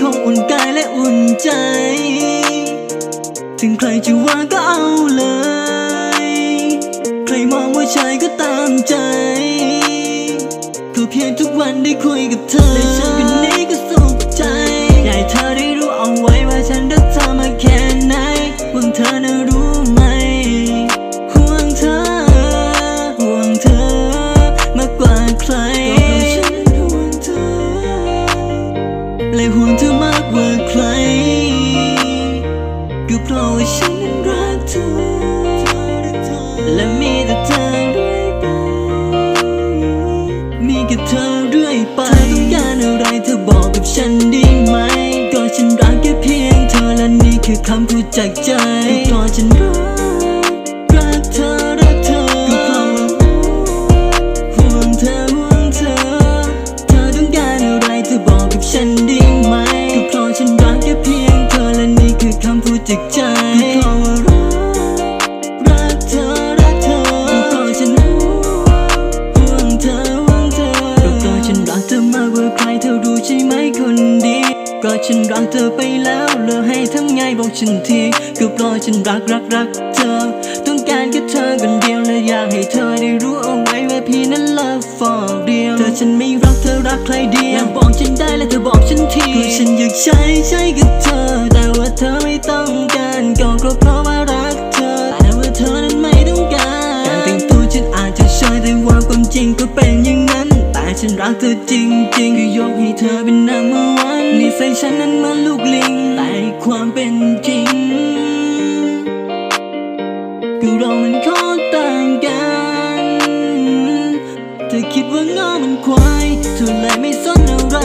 ทองอุ่นกายและอุ่นใจ ถึงใครจะว่าก็เอาเลย ใครมองว่าชายก็ตามใจ ก็เพียงทุกวันได้คุยกับเธอและฉันคนนี้ก็สุขใจ อยากเธอได้รู้เอาไว้ว่าฉันรักเธอมาแค่ไหนหวังเธอนะรู้ไหมห่วงเธอห่วงเธอมากกว่าใคร let one to ก็เพราะว่าฉันนั้นรักเธอ และมีแต่เธอเรื่อยไป มีแค่เธอเรื่อยไป เธอต้องการอะไรเธอบอกกับฉันได้ไหม ก็ฉันรักแค่เพียงเธอและนี่คือคำพูดจากใจก็ฉันรัก ก็ฉันรักเธอไปแล้วเลือให้ทำไงบอกฉันทีก็เพราะฉันรักรักรักเธอ ต้องการแค่เธอคนเดียวและอยากให้เธอได้รู้เอาไว้ว่าพี่นั้น love for real เธอฉันไม่รักเธอรักใครเดียวบอกฉันได้และเธอบอกฉันทีก็ฉันอยากใช้ใช้กับเธอ แต่ว่าเธอไม่ต้องการก็เพราะเพราะว่ารักเธอ แต่ว่าเธอนั้นไม่ต้องการการแต่งตัวฉันอาจจะใช่แต่ว่าความจริงก็เป็นอย่างนั้น แต่ฉันรักเธอจริงๆก็ยกให้เธอเป็น number one นิ สัยฉันนั้นมันลูกลิงแต่ความเป็นจริงคือเรามันโคตรต่างกันเธอคิดว่าง้อมันควายเธอเลยไม่สนอะไร